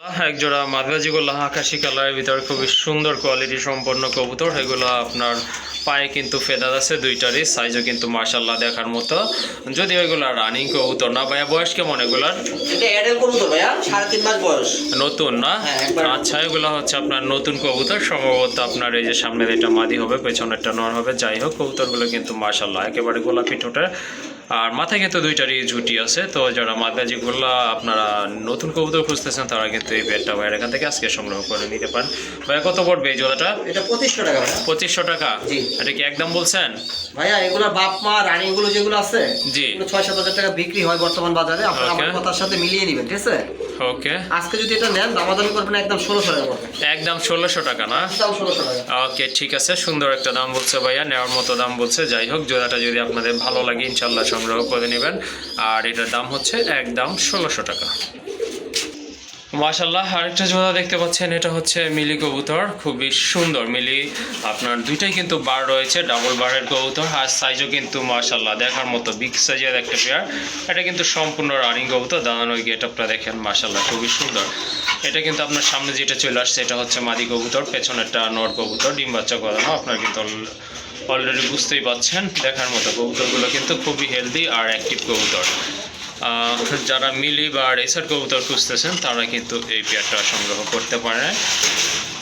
এক জোড়া মাদ্রাজিগুলো আকাশি কালারের ভিতরে খুবই সুন্দর কোয়ালিটি সম্পন্ন কবুতর। এগুলো আপনার পায়ে কিন্তু ফেদার আছে দুইটারই সাইজও কিন্তু মার্শাল্লাহ দেখার মতো। যদি ওইগুলো রানিং কবুতর না ভাইয়া বয়স কেমন এগুলার? নতুন না? হ্যাঁ, আচ্ছা এগুলো হচ্ছে আপনার নতুন কবুতর। সম্ভবত আপনার এই যে সামনের এটা মাদি হবে পেছনেরটা নর হবে। যাই হোক কবুতরগুলো কিন্তু মার্শাল্লাহ একেবারে গোলাপি ঠোঁটের। আর মাথায় কিন্তু দুইটারই ঝুটি আছে। তো যারা মাদ্রাজিগুলো আপনারা নতুন কবুতর খুঁজতেছেন তারা কিন্তু এই বেডটা ভাইয়ের এখান থেকে আজকে সংগ্রহ করে নিতে পারেন। ভাইয়া কত পড়বে এই জোড়াটা? এটা পঁচিশশো টাকা পঁচিশশো টাকা? এটা কি একদম বলছেন? ভাইয়া এগুলো বাপ মা রানিংগুলো যেগুলো আছে জি। ছয় সাত হাজার টাকা বিক্রি হয় বর্তমান বাজারে। আপনারা আমার কথার সাথে মিলিয়ে নেবেন ঠিক আছে? ওকে আজকে যদি এটা নেন দামাদামি করবেন একদম ষোলোশো টাকা একদম ষোলোশো টাকা না? একদম ষোলোশো টাকা। ওকে ঠিক আছে। সুন্দর একটা দাম বলছে ভাইয়া নেওয়ার মতো দাম বলছে। যাই হোক জোড়াটা যদি আপনাদের ভালো লাগে ইনশাল্লাহ সংগ্রহ করে নেবেন। আর এটার দাম হচ্ছে একদম ষোলোশো টাকা। মাশাল্লাহ আরেকটা জোড়া দেখতে পাচ্ছেন, এটা হচ্ছে মিলি কবুতর, খুবই সুন্দর মিলি। আপনার দুইটাই কিন্তু বার রয়েছে ডাবল বারের কবুতর, আর সাইজও কিন্তু মাশাল্লাহ দেখার মতো বিগ সাইজের একটা পেয়ার এটা কিন্তু সম্পূর্ণ রানিং কবুতর দাঁড়ানো গেট আপটা দেখেন মাশাল্লাহ খুবই সুন্দর। এটা কিন্তু আপনার সামনে যেটা চলে আসছে, এটা হচ্ছে মাদি কবুতর, পেছনেরটা নর কবুতর, ডিম বাচ্চা করানো, আপনার কিন্তু অলরেডি বুঝতেই পাচ্ছেন দেখার মতো কবুতরগুলো কিন্তু খুবই হেলদি আর অ্যাক্টিভ কবুতর। যারা মিলি বা রেসার কবুতর খুঁজতেছেন তারা কিন্তু এই পেয়ারটা সংগ্রহ করতে পারে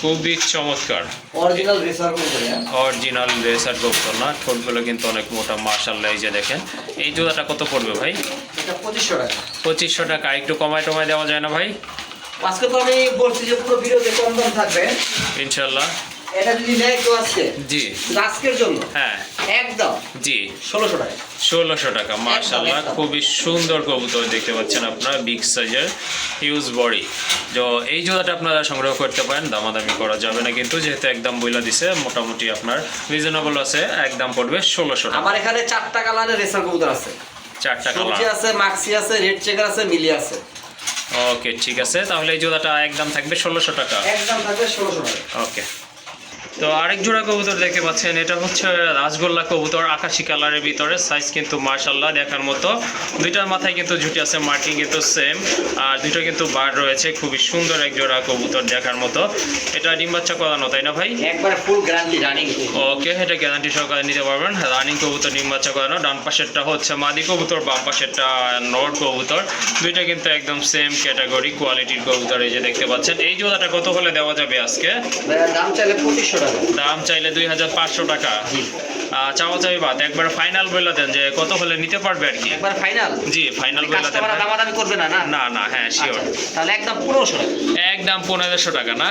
খুবই চমৎকার। অরিজিনাল রেসার কবুতর অরিজিনাল রেসার কবুতর না ঠোঁটগুলো কিন্তু অনেক মোটা মার্শাল্লাহ এই যে দেখেন। এই জোড়াটা কত পড়বে ভাই? পঁচিশশো টাকা। পঁচিশশো টাকা একটু কমায় টমায় দেওয়া যায় না ভাই? আজকে তো আমি বলছি যে পুরো ভিডিওতে কম দাম থাকবে। ইনশাল্লাহ এটা যদি নেয় কেউ আজকে? জি। আজকের জন্য? হ্যাঁ। একদম? জি। ষোলোশো টাকা। ষোলোশো টাকা মার্শাল্লাহ খুবই সুন্দর কবুতর দেখতে পাচ্ছেন আপনারা বিগ সাইজের হিউজ বডি তো এই জোড়াটা আপনারা সংগ্রহ করতে পারেন দামাদামি করা যাবে না কিন্তু যেহেতু একদম বইলা দিছে মোটামুটি আপনার রিজনেবল আছে একদম পড়বে ষোলোশো টাকা। আমার এখানে চারটা কালারের রেসার কবুতর আছে। চারটা কালার আছে মাক্সি আছে রেড চেকার আছে মিলি আছে। ওকে ঠিক আছে। তাহলে এই জোড়াটা একদম থাকবে ষোলোশো টাকা। একদম থাকবে ষোলোশো টাকা। ওকে তো আরেক জোড়া কবুতর দেখতে পাচ্ছেন এটা হচ্ছে রাজগোল্লা কবুতর আকাশি কালারের ভিতরে সাইজ কিন্তু মার্শাল্লাহ দেখার মতো। দুইটার মাথায় কিন্তু ঝুটি আছে মার্কিং কিন্তু সেম আর দুটো কিন্তু বার রয়েছে খুবই সুন্দর এক জোড়া কবুতর দেখার মতো। এটা ডিম বাচ্চা করানো তাই না ভাই? একবারে ফুল গ্যারান্টি রানিং ওকে এটা গ্যারান্টি সহকারে নিতে পারবেন রানিং কবুতর ডিম বাচ্চা করানো। ডান পাশেরটা হচ্ছে মাদি কবুতর বাম পাশেরটা নর কবুতর। দুইটা কিন্তু একদম সেম ক্যাটাগরি কোয়ালিটির কবুতর এই যে দেখতে পাচ্ছেন। এই জোড়াটা কত হলে দেওয়া যাবে আজকে? দাম চাইলে পঁচিশশো টাকা। দাম চাইলে দুই হাজার পাঁচশো টাকা। চাওয়া চাই বাদ। একবার ফাইনাল বলে দেন যে কত হলে নিতে পারবে আর কি। একবার ফাইনাল জি ফাইনাল বলে দেন দামাদামি করবে না না? না না হ্যাঁ শিওর আচ্ছা, তাহলে একদম পনেরোশো একদম পনেরোশো টাকা না?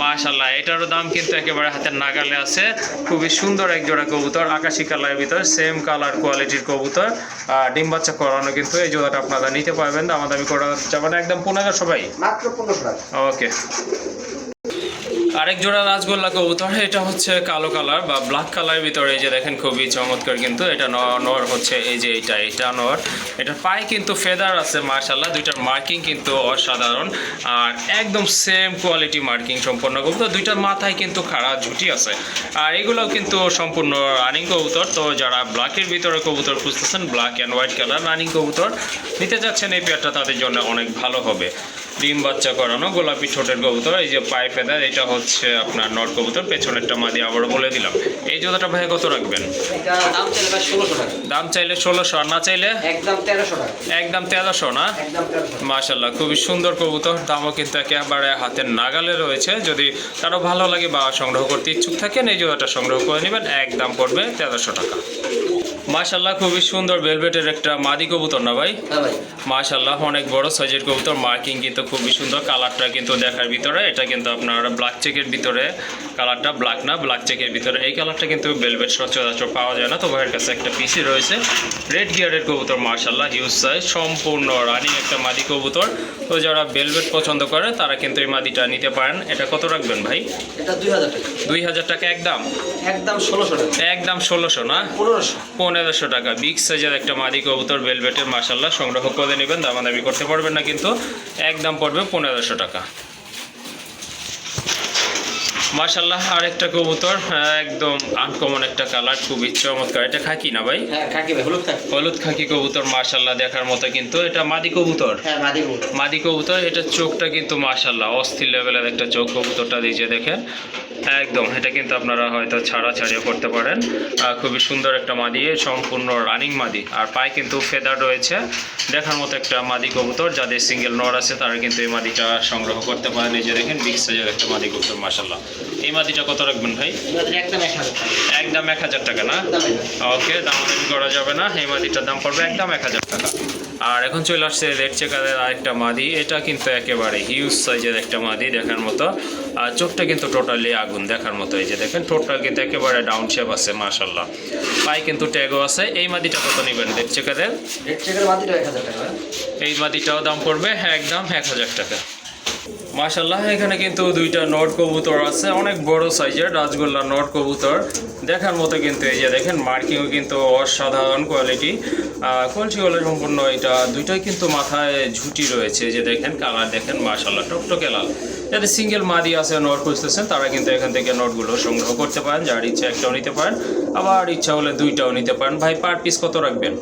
মাশাল্লাহ এটারও দাম কিন্তু একেবারে হাতের নাগালে আছে। খুবই সুন্দর এক জোড়া কবুতর আকাশি কালারের ভিতর সেম কালার কোয়ালিটির কবুতর। আর ডিম বাচ্চা করানো কিন্তু এই জোড়াটা আপনারা নিতে পারবেন দাম দামি করা যাবে না একদম পনেরোশো ভাই। মাত্র পনেরোশো টাকা। ওকে। আরেক জোড়া রাজগোল্লা কবুতর, এটা হচ্ছে কালো কালার বা ব্ল্যাক কালারের ভিতরে এই যে দেখেন খুবই চমৎকার কিন্তু এটা নর হচ্ছে, এই যে এটা এটা নর। এটার পায়ে কিন্তু ফেদার আছে মার্শাল্লাহ দুইটার মার্কিং কিন্তু অসাধারণ। আর একদম সেম কোয়ালিটি মার্কিং সম্পন্ন কবুতর, দুইটার মাথায় কিন্তু খাড়া ঝুটি আছে। আর এগুলোও কিন্তু সম্পূর্ণ রানিং কবুতর, তো যারা ব্ল্যাকের ভিতরে কবুতর খুঁজতেছেন black and white colour running কবুতর, নিতে যাচ্ছেন এই পেয়ারটা তাদের জন্য অনেক ভালো হবে। ডিম বাচ্চা করানো গোলাপি ঠোঁটের কবুতর এই যে পায়ে ফেদার এটা হচ্ছে আপনার নট কবুতর পেছনেরটা মাদি আবারও বলে দিলাম। এই জোড়াটা ভাই কত রাখবেন? দাম চাইলে ষোলোশো টাকা। দাম চাইলে ষোলোশো আর না চাইলে? একদম তেরোশো টাকা। একদম তেরোশো না? মাশাল্লাহ খুবই সুন্দর কবুতর দামও কিন্তু একেবারে হাতের নাগালে রয়েছে। যদি কারও ভালো লাগে বা সংগ্রহ করতে ইচ্ছুক থাকেন এই জোড়াটা সংগ্রহ করে নেবেন একদম পড়বে তেরোশো টাকা। মাশাল্লাহ খুবই সুন্দর ভেলভেটের একটা মাদি কবুতর না ভাই? হ্যাঁ ভাই। মাশাল্লাহ অনেক বড় সাইজের কবুতর মার্কিং কিন্তু খুবই সুন্দর কালারটা কিন্তু দেখার ভিতরে। এটা কিন্তু আপনার ব্ল্যাক চেকের ভিতরে। কালারটা ব্ল্যাক না ব্ল্যাক চেকের ভিতরে। এই কালারটা কিন্তু ভেলভেট সচরাচর পাওয়া যায় না। তো ভাইয়ের কাছে একটা পিসি রয়েছে। রেড গিয়ারের কবুতর মাশাল্লাহ হিউজ সাইজ সম্পূর্ণ রানিং একটা মাদি কবুতর। তো যারা ভেলভেট পছন্দ করে তারা কিন্তু এই মাদিটা নিতে পারেন। এটা কত রাখবেন ভাই? এটা দুই হাজার টাকা। দুই হাজার টাকা একদম? একদম ষোলোশো টাকা। একদম ষোলোশো না? পনেরোশো। পনেরোশো টাকা। বিগ সাইজের একটা মাদি কবুতর ভেলভেটের মাসাল্লাহ সংগ্রহ করে নেবেন। দামাদামি করতে পারবেন না কিন্তু। একদম পড়বে পনেরোশো টাকা। মাশাল্লাহ আরেকটা কবুতর আহ, একদম আনকমন একটা কালার খুবই চমৎকার। এটা খাকি না ভাই? হ্যাঁ হলুদ খাকি। কবুতর মাশাল্লাহ দেখার মতো কিন্তু। এটা মাদি কবুতর? হ্যাঁ মাদি কবুতর। এটা চোখটা কিন্তু মাশাল্লাহ অস্থির লেভেলের একটা চোখ কবুতরটা দিয়ে দেখেন। একদম এটা কিন্তু আপনারা হয়তো ছাড়া ছাড়িয়ে করতে পারেন। খুবই সুন্দর একটা মাদি সম্পূর্ণ রানিং মাদি। আর পায়ে কিন্তু ফেদার রয়েছে। দেখার মতো একটা মাদি কবুতর যাদের সিঙ্গেল নর আছে তারা কিন্তু এই মাদিটা সংগ্রহ করতে পারেন। এই যে দেখেন বিগ সাইজের একটা মাদি কবুতর মাশাল্লাহ এই মাদিটা কত রাখবেন ভাই? একদম এক হাজার টাকা। না। ওকে দামাদামি করা যাবে না। এই মাদিটার দাম পড়বে একদম এক হাজার টাকা। আর এখন চলে আসছে রেড চেকারের আরেকটা মাদি। এটা কিন্তু একেবারে হিউজ সাইজের একটা মাদি দেখার মতো। আর চোখটা কিন্তু টোটালি আগুন দেখার মতো। এই যে দেখেন টোটাল কিন্তু একেবারে ডাউন শেপ আছে মাশাল্লাহ পায়ে কিন্তু ট্যাগও আছে। এই মাদিটা কত নেবেন রেড চেকারের? রেড চেকের মাদিটা এক হাজার টাকা। এই মাদিটাও দাম পড়বে একদম এক হাজার টাকা। মাশাল্লাহ এখানে কিন্তু দুইটা নট কবুতর আছে, অনেক বড় সাইজের রাজগোল্লা নট কবুতর। দেখার মতো কিন্তু এই যে দেখেন, মার্কিংও কিন্তু অসাধারণ কোয়ালিটি। কলসিগুলো সম্পূর্ণ এটা, দুইটাই কিন্তু মাথায় ঝুটি রয়েছে যে দেখেন, কালার দেখেন মাশাল্লাহ টকটকে লাল। যাদের সিঙ্গেল মাদি আছে নোট খুঁজতেছেন তারা কিন্তু এখান থেকে নোটগুলো সংগ্রহ করতে পারেন যার ইচ্ছা একটাও নিতে পারেন আবার ইচ্ছা হলে দুইটাও নিতে পারেন। ভাই পার পিস কত রাখবেন?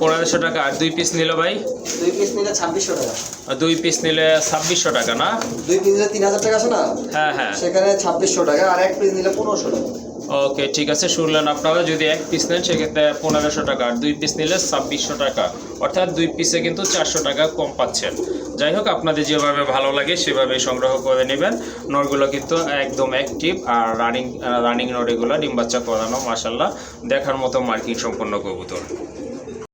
পনেরোশো টাকা আর দুই পিস নিলে ভাই? দুই পিস নিলে ছাব্বিশশো টাকা। আর দুই পিস নিলে ছাব্বিশশো টাকা না? দুই পিস নিলে তিন হাজার টাকা আছে না? হ্যাঁ হ্যাঁ। সেখানে ছাব্বিশশো টাকা আর এক পিস নিলে পনেরোশো টাকা। ওকে ঠিক আছে, শুনলেন আপনারা, যদি এক পিস নেন, সেক্ষেত্রে পনেরোশো টাকা, আর দুই পিস নিলে ছাব্বিশশো টাকা। অর্থাৎ দুই পিসে কিন্তু চারশো টাকা কম পাচ্ছেন। যাই হোক, আপনাদের যেভাবে ভালো লাগে, সেভাবে সংগ্রহ করে নেবেন। নোটগুলো কিন্তু একদম অ্যাক্টিভ আর রানিং রানিং নোট এগুলো ডিম বাচ্চা করানো মাসাল্লাহ দেখার মতো মার্কিং সম্পন্ন কবুতর।